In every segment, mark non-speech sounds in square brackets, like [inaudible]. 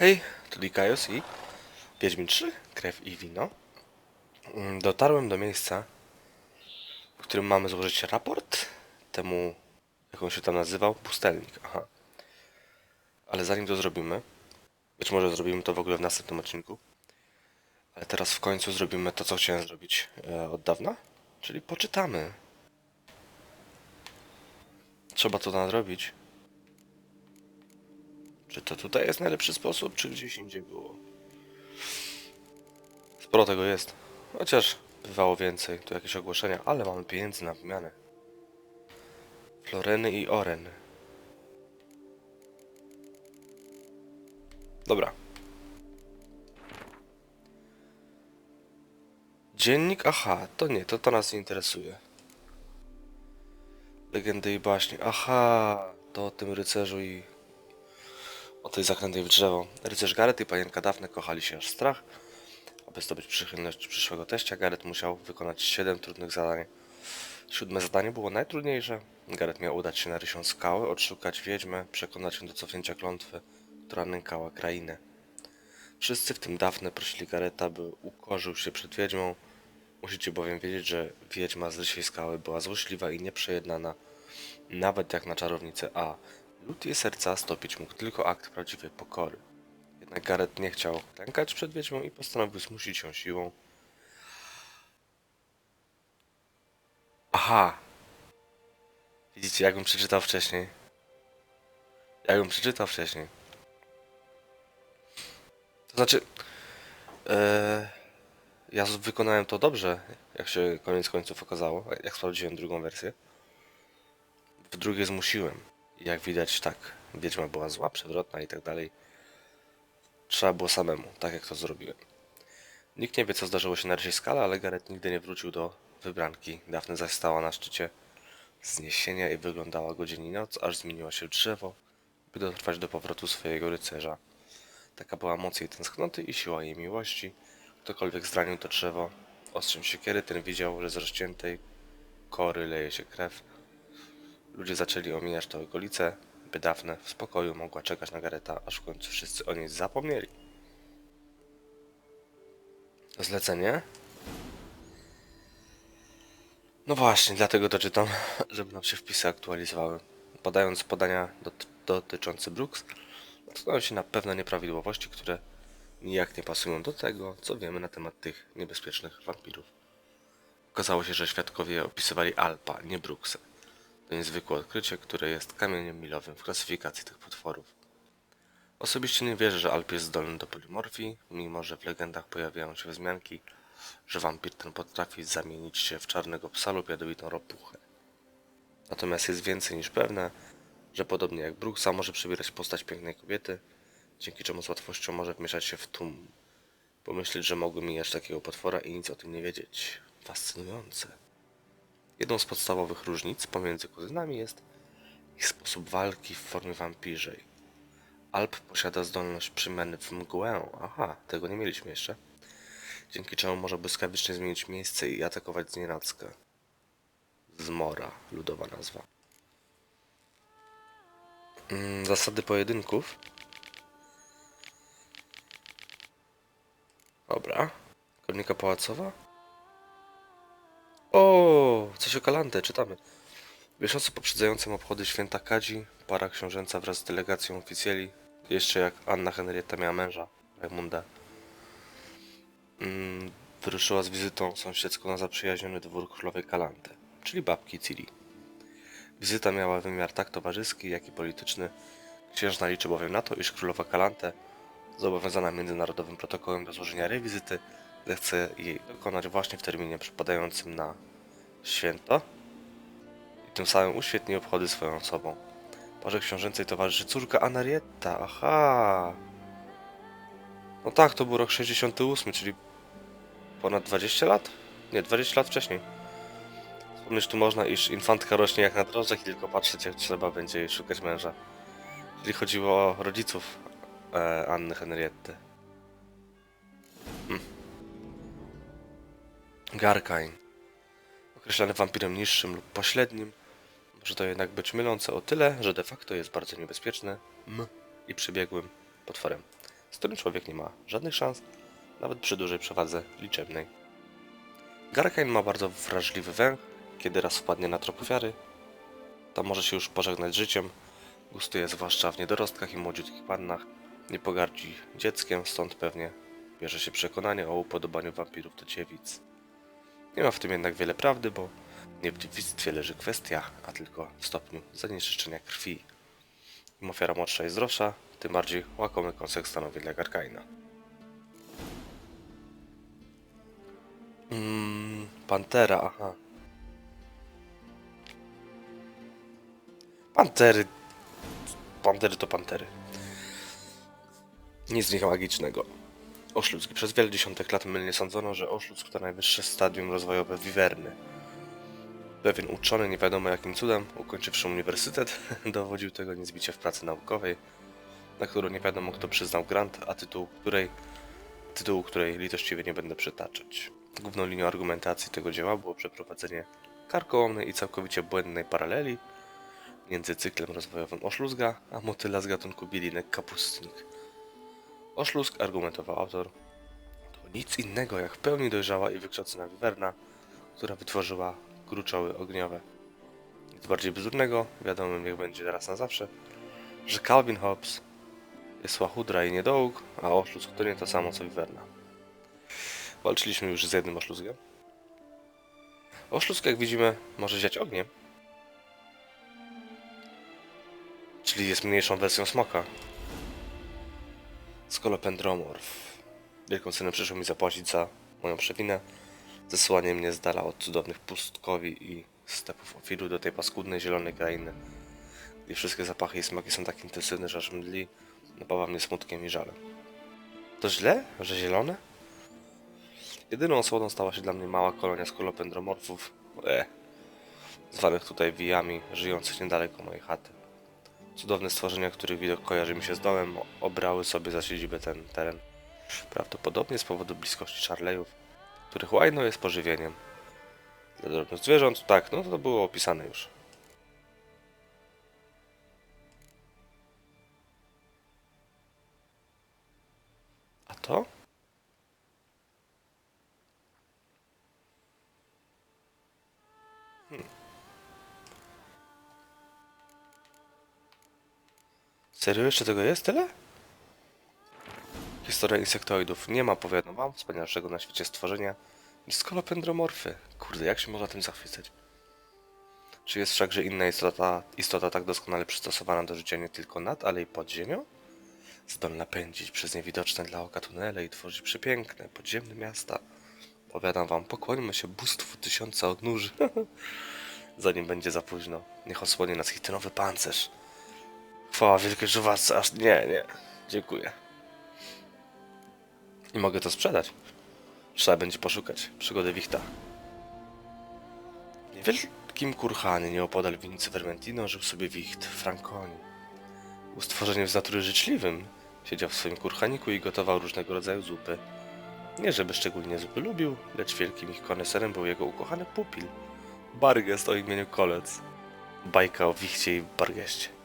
Hej, tu Dikaios i Wiedźmin 3, krew i wino. Mm, Dotarłem do miejsca, w którym mamy złożyć raport temu, jak on się tam nazywał, pustelnik. Aha. Ale zanim to zrobimy, być może zrobimy to w ogóle w następnym odcinku, ale teraz w końcu zrobimy to, co chciałem zrobić e, od dawna, czyli poczytamy. Trzeba to nadrobić. Czy to tutaj jest najlepszy sposób, czy gdzieś indziej było? Sporo tego jest. Chociaż bywało więcej. Tu jakieś ogłoszenia, ale mamy pieniędzy na wymianę. Floreny i oreny. Dobra. Dziennik? Aha, to nie, to, to nas nie interesuje. Legendy i baśnie. Aha, to o tym rycerzu i o tej zaklętej w drzewo. Rycerz Gareth i panienka Dafne kochali się aż strach. Aby zdobyć przychylność przyszłego teścia, Gareth musiał wykonać 7 trudnych zadań. Siódme zadanie było najtrudniejsze. Gareth miał udać się na rysią skałę, odszukać wiedźmę, przekonać ją do cofnięcia klątwy, która nękała krainę. Wszyscy, w tym Dafne, prosili Gareta, by ukorzył się przed wiedźmą. Musicie bowiem wiedzieć, że wiedźma z rysiej skały była złośliwa i nieprzejednana, nawet jak na czarownicę, a lud jej serca stopić mógł tylko akt prawdziwej pokory. Jednak Gareth nie chciał klękać przed wiedźmą i postanowił zmusić ją siłą. Aha! Widzicie, jakbym przeczytał wcześniej. Jakbym przeczytał wcześniej. To znaczy... Eee, ja wykonałem to dobrze, jak się koniec końców okazało, jak sprawdziłem drugą wersję. W drugiej zmusiłem. Jak widać, tak, wiedźma była zła, przewrotna i tak dalej. Trzeba było samemu, tak jak to zrobiłem. Nikt nie wie, co zdarzyło się na rysiej skale, ale Gareth nigdy nie wrócił do wybranki. Dafne zaś stała na szczycie zniesienia i wyglądała go dzień i noc, aż zmieniła się drzewo, by dotrwać do powrotu swojego rycerza. Taka była moc jej tęsknoty i siła jej miłości. Ktokolwiek zranił to drzewo ostrzem siekiery, ten widział, że z rozciętej kory leje się krew. Ludzie zaczęli omijać tę okolicę, by Dafne w spokoju mogła czekać na Gareta, aż w końcu wszyscy o niej zapomnieli. Zlecenie? No właśnie, dlatego to czytam, żeby nam się wpisy aktualizowały. Podając podania dot dotyczące Brooks, natknąłem się na pewne nieprawidłowości, które nijak nie pasują do tego, co wiemy na temat tych niebezpiecznych wampirów. Okazało się, że świadkowie opisywali Alpa, nie Brooksa. To niezwykłe odkrycie, które jest kamieniem milowym w klasyfikacji tych potworów. Osobiście nie wierzę, że Alp jest zdolny do polimorfii, mimo że w legendach pojawiają się wzmianki, że wampir ten potrafi zamienić się w czarnego psa lub jadowitą ropuchę. Natomiast jest więcej niż pewne, że podobnie jak Brooksa może przybierać postać pięknej kobiety, dzięki czemu z łatwością może wmieszać się w tłum. Pomyśleć, że mogły mijać takiego potwora i nic o tym nie wiedzieć. Fascynujące. Jedną z podstawowych różnic pomiędzy kuzynami jest ich sposób walki w formie wampirzej. Alp posiada zdolność przemiany w mgłę. Aha, tego nie mieliśmy jeszcze. Dzięki czemu może błyskawicznie zmienić miejsce i atakować z nienacka. Zmora, ludowa nazwa. Mm, zasady pojedynków. Dobra. Kronika pałacowa. O, coś o Kalantę, czytamy. W miesiącu poprzedzającym obchody święta Kadzi, para książęca wraz z delegacją oficjeli, jeszcze jak Anna Henrietta miała męża, Raimunda, mm, wyruszyła z wizytą sąsiedzką na zaprzyjaźniony dwór królowej Kalante, czyli babki Ciri. Wizyta miała wymiar tak towarzyski, jak i polityczny. Księżna liczy bowiem na to, iż królowa Kalante, zobowiązana międzynarodowym protokołem do złożenia rewizyty, zechce jej dokonać właśnie w terminie przypadającym na święto i tym samym uświetni obchody swoją osobą. Parze książęcej towarzyszy córka Anarietta, aha! No tak, to był rok 68, czyli ponad 20 lat? Nie, 20 lat wcześniej. Wspomnieć tu można, iż infantka rośnie jak na drożdżach i tylko patrzeć jak trzeba będzie jej szukać męża. Czyli chodziło o rodziców e, Anny Henrietty. Garkain. Określany wampirem niższym lub pośrednim, może to jednak być mylące o tyle, że de facto jest bardzo niebezpieczny m i przebiegłym potworem. z którym człowiek nie ma żadnych szans, nawet przy dużej przewadze liczebnej. Garkain ma bardzo wrażliwy węch, kiedy raz wpadnie na trop ofiary, to może się już pożegnać życiem. Gustuje zwłaszcza w niedorostkach i młodziutkich pannach. Nie pogardzi dzieckiem, stąd pewnie bierze się przekonanie o upodobaniu wampirów do dziewic. Nie ma w tym jednak wiele prawdy, bo nie w dziewictwie leży kwestia, a tylko w stopniu zanieczyszczenia krwi. Im ofiara młodsza jest zdrowsza, tym bardziej łakomy kąsek stanowi dla Garkaina. Mm, Pantera, aha. Pantery. Pantery to pantery. Nic z nich magicznego. Oszludzki. Przez wiele dziesiątek lat mylnie sądzono, że oszludzk to najwyższe stadium rozwojowe wiwerny. Pewien uczony, nie wiadomo jakim cudem, ukończywszy uniwersytet, [laughs] dowodził tego niezbicie w pracy naukowej, na którą nie wiadomo kto przyznał grant, a tytuł której, tytułu której litościwie nie będę przytaczać. Główną linią argumentacji tego dzieła było przeprowadzenie karkołomnej i całkowicie błędnej paraleli między cyklem rozwojowym oszluzga a motyla z gatunku bielinek kapustnik. Oszluzg, argumentował autor, to nic innego jak w pełni dojrzała i wykształcona wiwerna, która wytworzyła gruczoły ogniowe. Nic bardziej bzdurnego, wiadomo niech będzie teraz na zawsze, że Calvin Hobbes jest łachudra i niedołóg, a oszluzg to nie to samo co wiwerna. Walczyliśmy już z jednym oszluzgiem. Oszluzg, jak widzimy, może ziać ogniem, Czyli jest mniejszą wersją smoka. Skolopendromorf. Wielką cenę przyszło mi zapłacić za moją przewinę. Zesłanie mnie z dala od cudownych pustkowi i stepów ofiru do tej paskudnej zielonej krainy. Gdzie wszystkie zapachy i smaki są tak intensywne, że aż mdli, napawa mnie smutkiem i żalem. To źle, że zielone? Jedyną osłoną stała się dla mnie mała kolonia skolopendromorfów, e, zwanych tutaj wijami, żyjących niedaleko mojej chaty. Cudowne stworzenia, których widok kojarzy mi się z domem, obrały sobie za siedzibę ten teren. Prawdopodobnie z powodu bliskości czarlejów, których łajno jest pożywieniem. Dla drobnych zwierząt, tak, no to było opisane już. A to? Serio jeszcze tego jest tyle? Historia insektoidów. Nie ma, powiadam wam, wspanialszego na świecie stworzenia niż. Kurde, jak się można tym zachwycać? Czy jest wszakże inna istota, istota tak doskonale przystosowana do życia nie tylko nad, ale i pod ziemią? Zdolna pędzić przez niewidoczne dla oka tunele i tworzyć przepiękne, podziemne miasta. Powiadam wam, pokłońmy się bóstwu tysiąca odnóży. [laughs] Zanim będzie za późno, niech osłonie nas chitynowy pancerz. Chwała wielkiej żuwace, aż nie, nie. Dziękuję. I mogę to sprzedać. Trzeba będzie poszukać przygody Wichta. W niewielkim kurhanie nieopodal winnicy Vermentino żył sobie Wicht, Franconi. Był stworzeniem z natury życzliwym. Siedział w swoim kurhaniku i gotował różnego rodzaju zupy. Nie żeby szczególnie zupy lubił, lecz wielkim ich koneserem był jego ukochany pupil. Bargest o imieniu Kolec. Bajka o Wichcie i Bargeście.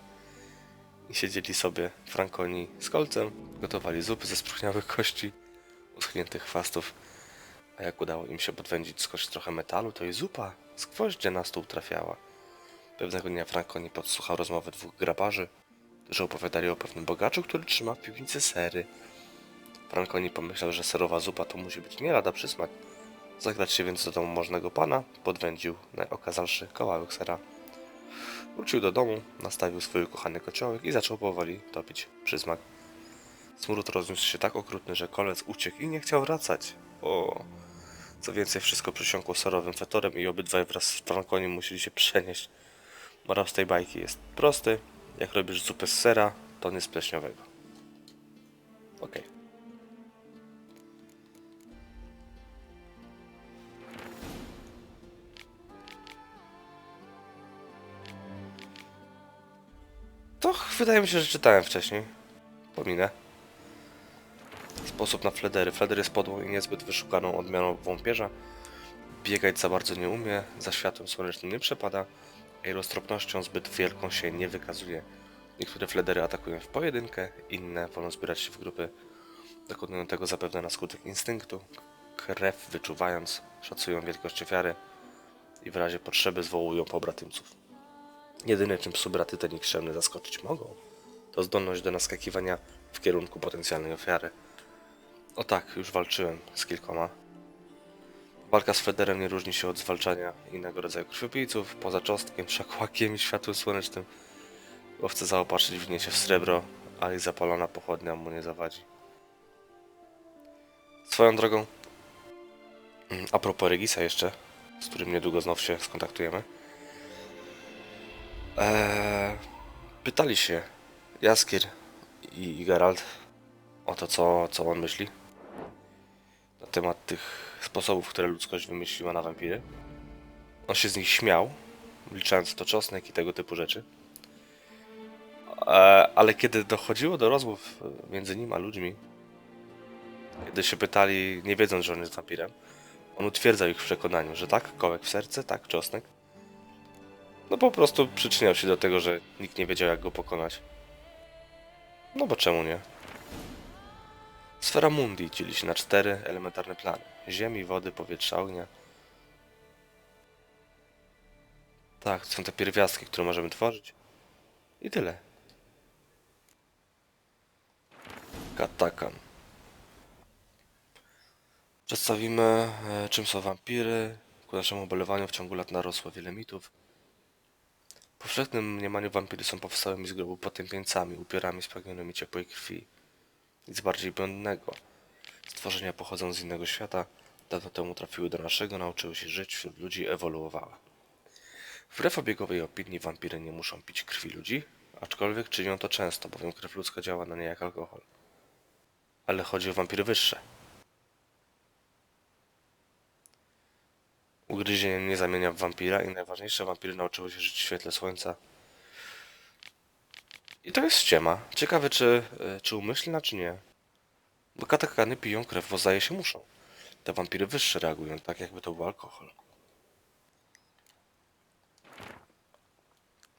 Siedzieli sobie Frankoni z kolcem, gotowali zupy ze spróchniałych kości, uschniętych chwastów, a jak udało im się podwędzić skądś trochę metalu, to i zupa z gwoździa na stół trafiała. Pewnego dnia Frankoni podsłuchał rozmowę dwóch grabarzy, którzy opowiadali o pewnym bogaczu, który trzyma w piwnicy sery. Frankoni pomyślał, że serowa zupa to musi być nie lada przysmak. Zagrać się więc do domu możnego pana, podwędził najokazalszy kawałek sera. Wrócił do domu, nastawił swój ukochany kociołek i zaczął powoli topić przysmak. Smród rozniósł się tak okrutny, że kolec uciekł i nie chciał wracać. O, co więcej, wszystko przysiąkło serowym fetorem i obydwaj wraz z Frankonim musieli się przenieść. Morał z tej bajki jest prosty. Jak robisz zupę z sera, to nie z pleśniowego. Okej. To wydaje mi się, że czytałem wcześniej. Pominę. Sposób na fledery. Fleder jest podłą i niezbyt wyszukaną odmianą wąpierza. Biegać za bardzo nie umie, za światłem słonecznym nie przepada, a roztropnością zbyt wielką się nie wykazuje. Niektóre fledery atakują w pojedynkę, inne wolą zbierać się w grupy Dokonują tego zapewne na skutek instynktu, krew wyczuwając, szacują wielkość ofiary i w razie potrzeby zwołują pobratymców. Jedyne czym subraty te nikczemne zaskoczyć mogą, to zdolność do naskakiwania w kierunku potencjalnej ofiary. O tak, już walczyłem z kilkoma. Walka z Federem nie różni się od zwalczania innego rodzaju krwiopijców, poza cząstkiem, szakłakiem i światłem słonecznym. Łowcę zaopatrzyć w się w srebro, ale i zapalona pochodnia mu nie zawadzi. Swoją drogą, mm, a propos Regisa jeszcze, z którym niedługo znów się skontaktujemy. Eee, pytali się Jaskier i, i Geralt o to, co, co on myśli na temat tych sposobów, które ludzkość wymyśliła na wampiry. On się z nich śmiał, wliczając w to czosnek i tego typu rzeczy. E, ale kiedy dochodziło do rozmów między nim a ludźmi, kiedy się pytali, nie wiedząc, że on jest wampirem, on utwierdzał ich w przekonaniu, że tak, kołek w serce, tak, czosnek. No po prostu przyczyniał się do tego, że nikt nie wiedział, jak go pokonać. No bo czemu nie? Sfera Mundi dzieli się na cztery elementarne plany. Ziemi, wody, powietrza, ognia. Tak, są te pierwiastki, które możemy tworzyć. I tyle. Katakan. Przedstawimy, e, czym są wampiry. Ku naszemu ubolewaniu w ciągu lat narosło wiele mitów. Powszechnym mniemaniu wampiry są powstałymi z grobu potępieńcami, upiorami spragnionymi ciepłej krwi. Nic bardziej błędnego. Stworzenia pochodzą z innego świata, dawno temu trafiły do naszego, nauczyły się żyć wśród ludzi ewoluowały. Wbrew obiegowej opinii wampiry nie muszą pić krwi ludzi, aczkolwiek czynią to często, bowiem krew ludzka działa na nie jak alkohol. Ale chodzi o wampiry wyższe. Ugryzienie nie zamienia w wampira i najważniejsze, wampiry nauczyły się żyć w świetle słońca. I to jest ściema. Ciekawe, czy, e, czy umyślna, czy nie. Bo katakany piją krew, bo zdaje się muszą. Te wampiry wyższe reagują tak, jakby to był alkohol.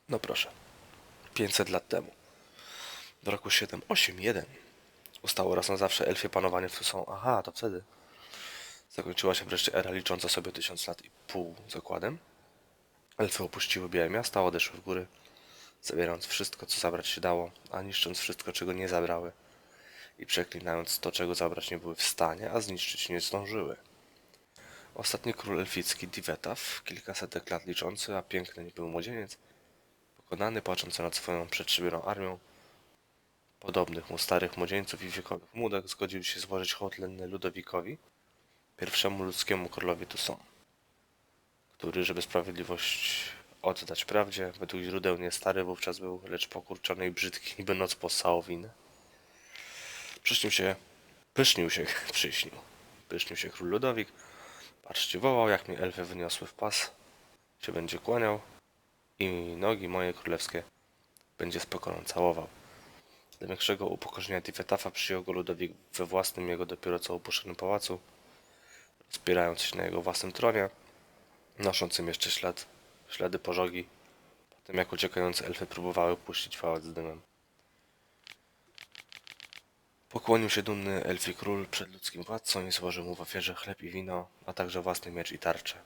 No proszę. 500 lat temu. W roku 781 ustało raz na zawsze elfie panowanie w są. Aha, to wtedy. Zakończyła się wreszcie era licząca sobie tysiąc lat i pół zakładem. Elfy opuściły Białe Miasta, odeszły w góry, zabierając wszystko, co zabrać się dało, a niszcząc wszystko, czego nie zabrały i przeklinając to, czego zabrać nie były w stanie, a zniszczyć nie zdążyły. Ostatni król elficki, Divetaf, kilkasetek lat liczący, a piękny nie był młodzieniec, pokonany, płaczący nad swoją przedszybierą armią, podobnych mu starych młodzieńców i wiekowych młodek, zgodził się złożyć hołd Ludowikowi, pierwszemu ludzkiemu królowi Tucson, który, żeby sprawiedliwość oddać prawdzie, według źródeł nie stary wówczas był, lecz pokurczony i brzydki, niby noc po sałowinę. Przyśnił się, pysznił się, [laughs] przyśnił. Pysznił się król Ludowik. Patrzcie, wołał, jak mi elfy wyniosły w pas. Się będzie kłaniał i nogi moje królewskie będzie z pokorą całował. Dla większego upokorzenia Tifetafa przyjął go Ludowik we własnym jego dopiero co opuszczonym pałacu, wspierając się na jego własnym tronie, noszącym jeszcze ślad, ślady pożogi, potem jak uciekające elfy próbowały puścić pałac z dymem. Pokłonił się dumny elfi król przed ludzkim władcą i złożył mu w ofierze chleb i wino, a także własny miecz i tarczę.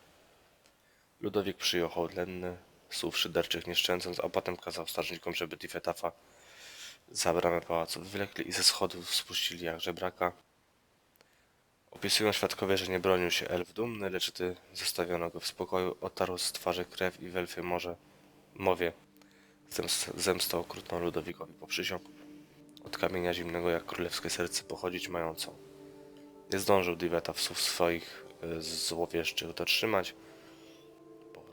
Ludowik przyjął hołd lenny, słów szyderczych nie szczędząc, a potem kazał strażnikom, żeby Tifetafa za bramę pałacu wywlekli i ze schodów spuścili jak żebraka. Opisują świadkowie, że nie bronił się elf dumny, lecz gdy zostawiono go w spokoju, otarł z twarzy krew i w elfie mowie zemst, zemstą okrutną Ludowikowi poprzysiągł od kamienia zimnego jak królewskie serce pochodzić mającą. Nie zdążył Diveta w słów swoich y, złowieszczych dotrzymać.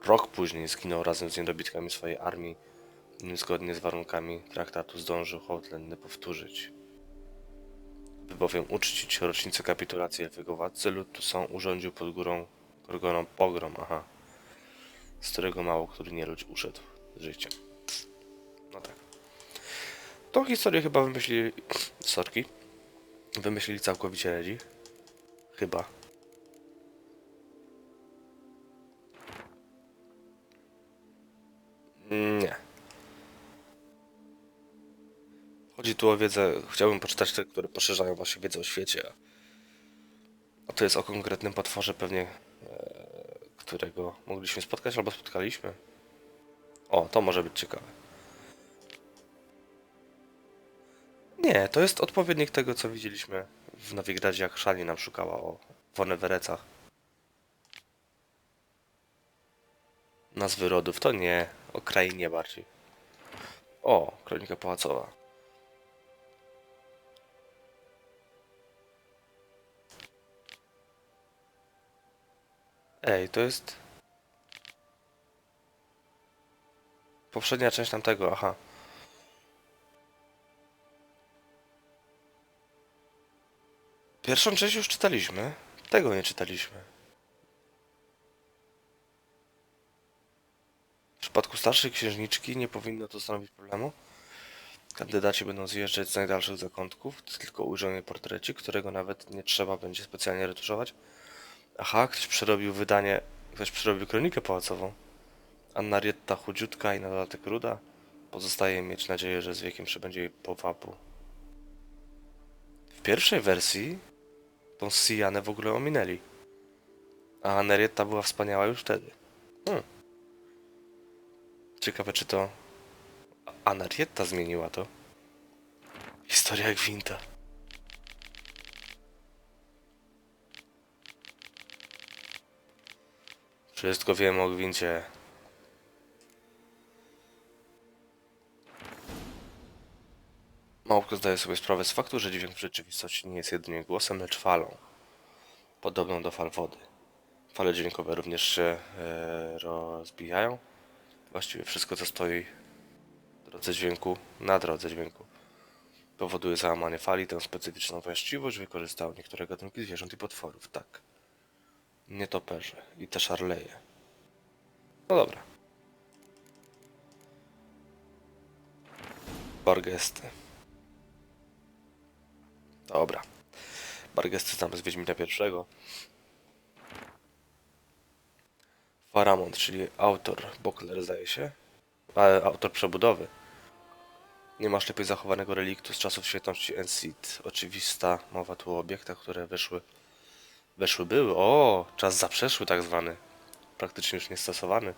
Rok później zginął razem z niedobitkami swojej armii, nim zgodnie z warunkami traktatu zdążył hołd lenny powtórzyć. By bowiem uczcić rocznicę kapitulacji elfiego władcy, są urządził pod górą Gorgoną pogrom, aha, z którego mało który nieludź uszedł z życiem. No tak. Tą historię chyba wymyślili... Sorki. Wymyślili całkowicie Redzi. Chyba. Nie. Chodzi tu o wiedzę, chciałbym poczytać te, które poszerzają właśnie wiedzę o świecie. A to jest o konkretnym potworze pewnie, e, którego mogliśmy spotkać albo spotkaliśmy. O, to może być ciekawe. Nie, to jest odpowiednik tego, co widzieliśmy w Nowigradzie, jak Szali nam szukała o Wonewerecach. Nazwy rodów to nie, o krainie bardziej. O, kronika pałacowa. Ej, to jest... Poprzednia część tamtego, aha. Pierwszą część już czytaliśmy. Tego nie czytaliśmy. W przypadku starszej księżniczki nie powinno to stanowić problemu. Kandydaci będą zjeżdżać z najdalszych zakątków, tylko ujrzą jej którego nawet nie trzeba będzie specjalnie retuszować. Aha, ktoś przerobił wydanie, ktoś przerobił kronikę pałacową. Anna Rietta chudziutka i na dodatek ruda. Pozostaje mieć nadzieję, że z wiekiem przybędzie jej powabu. W pierwszej wersji tą Sijanę w ogóle ominęli. A Anerietta była wspaniała już wtedy. Hmm. Ciekawe, czy to Anarietta zmieniła to. Historia Gwinta. Wszystko wiem o Gwincie. Mało kto zdaje sobie sprawę z faktu, że dźwięk w rzeczywistości nie jest jedynie głosem, lecz falą. Podobną do fal wody. Fale dźwiękowe również się e, rozbijają. Właściwie wszystko, co stoi w drodze dźwięku, na drodze dźwięku, powoduje załamanie fali. Tę specyficzną właściwość wykorzystały niektóre gatunki zwierząt i potworów. Tak. Nietoperze i te szarleje. No dobra. Bargesty. Dobra. Bargesty znamy z Wiedźmina pierwszego. Faramond, czyli autor Bokler zdaje się. Autor przebudowy. Nie masz lepiej zachowanego reliktu z czasów świetności Enseed. Oczywista mowa tu o obiektach, które wyszły. Weszły były. O, czas zaprzeszły tak zwany. Praktycznie już niestosowany.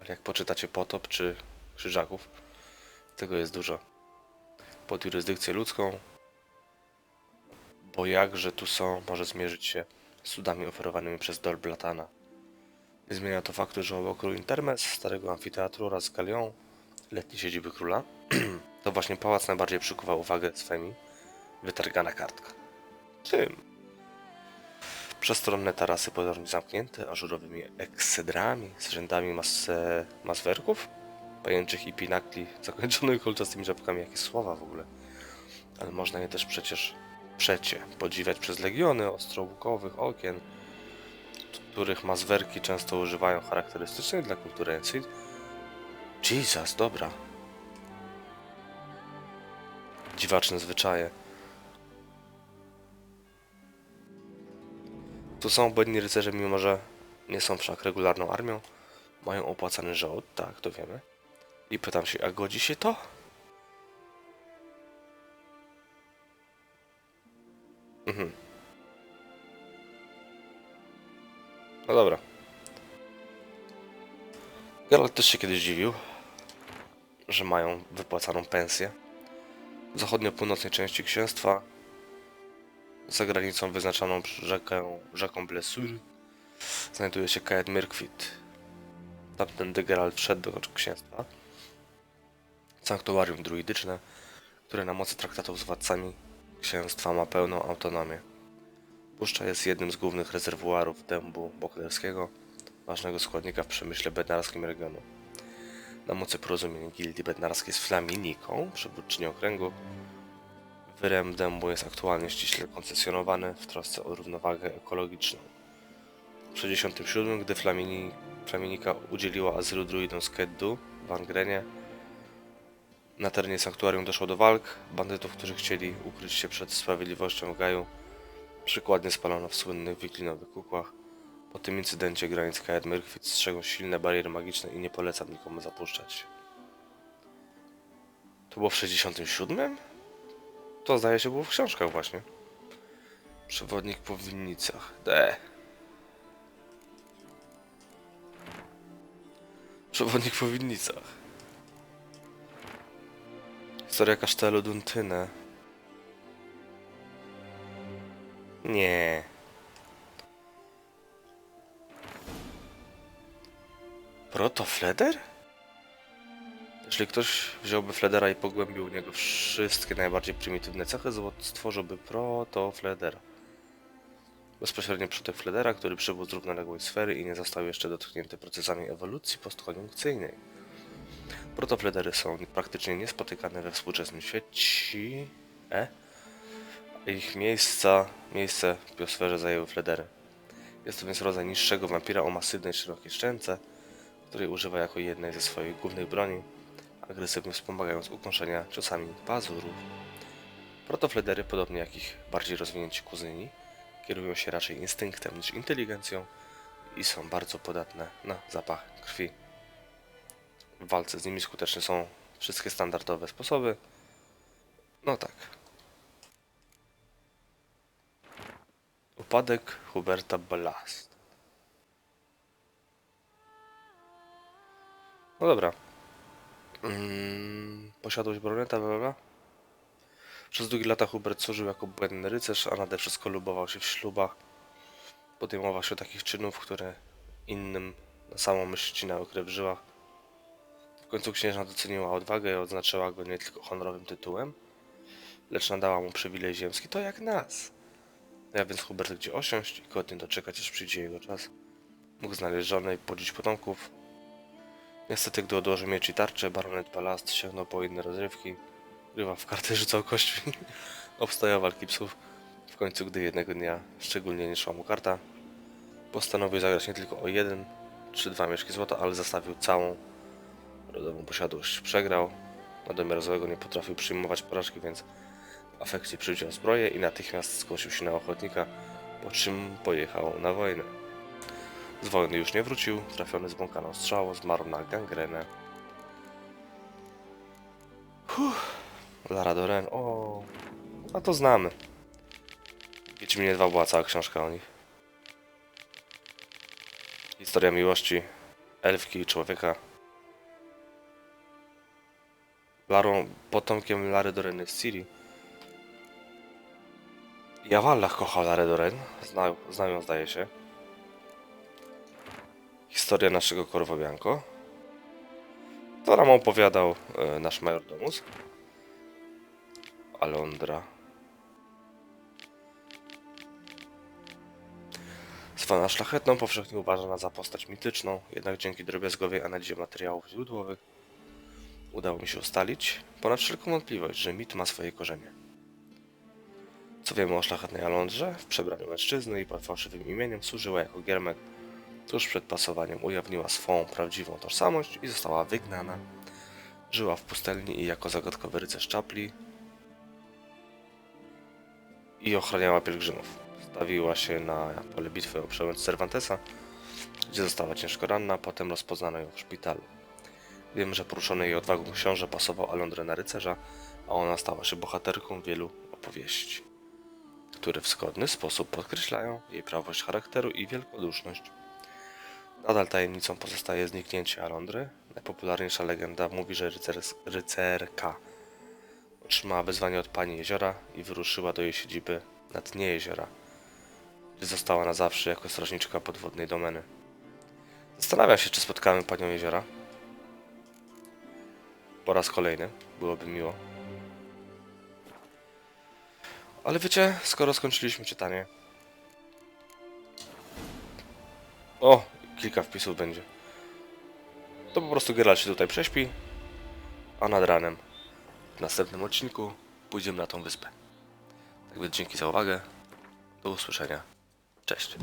Ale jak poczytacie Potop czy Krzyżaków, tego jest dużo. Pod jurysdykcję ludzką, bo jakże tu są, może zmierzyć się z cudami oferowanymi przez Dolblatana. Nie zmienia to faktu, że obok ról Intermes, starego amfiteatru oraz Galion, letniej siedziby króla, [clears throat] to właśnie pałac najbardziej przykuwa uwagę swemi wytargana kartka. Tym. Przestronne tarasy pozornie zamknięte, ażurowymi eksedrami, z rzędami mas maswerków, pajęczych i pinakli, zakończonych kolczastymi żabkami, jakie słowa w ogóle. Ale można je też przecież przecie podziwiać przez legiony ostrołukowych okien, których mazwerki często używają charakterystycznej dla Ensid. Jesus, dobra. Dziwaczne zwyczaje. Tu są błędni rycerze, mimo że nie są wszak regularną armią. Mają opłacany żołd, tak, to wiemy. I pytam się, a godzi się to? Mhm. No dobra. Geralt też się kiedyś dziwił, że mają wypłacaną pensję. W zachodnio-północnej części księstwa, za granicą wyznaczoną rzekę, rzeką Blessur, znajduje się Kaed Mirkfit. Tamtędy Geralt wszedł do księstwa. Sanktuarium druidyczne, które na mocy traktatów z władcami księstwa ma pełną autonomię. Puszcza jest jednym z głównych rezerwuarów dębu boklerskiego, ważnego składnika w przemyśle bednarskim regionu. Na mocy porozumienia gildii bednarskiej z Flaminiką, przywódczynią okręgu, wyrem dębu jest aktualnie ściśle koncesjonowany w trosce o równowagę ekologiczną. W 67, gdy Flamini, Flaminika udzieliła azylu druidom z Keddu w Angrenie, na terenie sanktuarium doszło do walk. Bandytów, którzy chcieli ukryć się przed sprawiedliwością w Gaju, przykładnie spalono w słynnych wiklinowych kukłach. Po tym incydencie granic Kaed Mirkfit strzegą silne bariery magiczne i nie polecam nikomu zapuszczać. To było w 67? To zdaje się było w książkach właśnie. Przewodnik po winnicach. D. Przewodnik po winnicach. Historia kasztelu Duntynę. Nie. Proto Fleder? Jeśli ktoś wziąłby Fledera i pogłębił u niego wszystkie najbardziej prymitywne cechy, stworzyłby Proto Fledera. Bezpośrednio przodek Fledera, który przybył z równoległej sfery i nie został jeszcze dotknięty procesami ewolucji postkoniunkcyjnej. Protofledery są praktycznie niespotykane we współczesnym świecie, e? ich miejsca, miejsce w biosferze zajęły fledery. Jest to więc rodzaj niższego wampira o masywnej, szerokiej szczęce, której używa jako jednej ze swoich głównych broni, agresywnie wspomagając ukąszenia ciosami pazurów. Protofledery, podobnie jak ich bardziej rozwinięci kuzyni, kierują się raczej instynktem niż inteligencją i są bardzo podatne na zapach krwi. W walce z nimi skuteczne są wszystkie standardowe sposoby. No tak. Upadek Huberta Ballast. No dobra. Mm, posiadłość baroneta, bla, bla. Przez długie lata Hubert służył jako błędny rycerz, a nade wszystko lubował się w ślubach. Podejmował się takich czynów, które innym na samą myśl ścinały krew w żyłach. W końcu księżna doceniła odwagę i odznaczyła go nie tylko honorowym tytułem, lecz nadała mu przywilej ziemski, to jak nas. Miał więc Hubert gdzie osiąść i godnie doczekać, aż przyjdzie jego czas. Mógł znaleźć żonę i podzić potomków. Niestety, gdy odłożył miecz i tarczę, baronet Palast sięgnął po inne rozrywki. Grywa w karty, [laughs] rzucał kośćmi. Obstawiał walki psów. W końcu, gdy jednego dnia szczególnie nie szła mu karta, postanowił zagrać nie tylko o jeden czy dwa mieszki złota, ale zastawił całą rodową posiadłość. Przegrał, na domiar złego nie potrafił przyjmować porażki, więc w afekcie przywdział zbroję i natychmiast zgłosił się na ochotnika, po czym pojechał na wojnę. Z wojny już nie wrócił, trafiony zbłąkaną strzałą, zmarł na gangrenę. Uff, Lara Doren, o, a to znamy. Wiedźminie 2 była cała książka o nich. Historia miłości, elfki i człowieka. Larą, potomkiem Lary Doreny z Ciri. Jawallach kochał Larę Doren, znał ją zdaje się. Historia naszego Corvo. To nam opowiadał e, nasz majordomus. Alondra. Zwana szlachetną, powszechnie uważana za postać mityczną, jednak dzięki drobiazgowej analizie materiałów źródłowych udało mi się ustalić, ponad wszelką wątpliwość, że mit ma swoje korzenie. Co wiemy o szlachetnej Alondrze? W przebraniu mężczyzny i pod fałszywym imieniem służyła jako giermek. Tuż przed pasowaniem ujawniła swą prawdziwą tożsamość i została wygnana. Żyła w pustelni i jako zagadkowy rycerz czapli i ochraniała pielgrzymów. Stawiła się na pole bitwy o przełęcz Cervantesa, gdzie została ciężko ranna, potem rozpoznano ją w szpitalu. Wiem, że poruszony jej odwagą książę pasował Alondrę na rycerza, a ona stała się bohaterką wielu opowieści, które w zgodny sposób podkreślają jej prawość charakteru i wielkoduszność. Nadal tajemnicą pozostaje zniknięcie Alondry. Najpopularniejsza legenda mówi, że rycer, rycerka otrzymała wezwanie od pani jeziora i wyruszyła do jej siedziby na dnie jeziora, gdzie została na zawsze jako strażniczka podwodnej domeny. Zastanawiam się, czy spotkamy panią jeziora. Po raz kolejny, byłoby miło. Ale wiecie, skoro skończyliśmy czytanie. O, kilka wpisów będzie. To po prostu Geralt się tutaj prześpi, a nad ranem w następnym odcinku pójdziemy na tą wyspę. Tak więc dzięki za uwagę. Do usłyszenia. Cześć.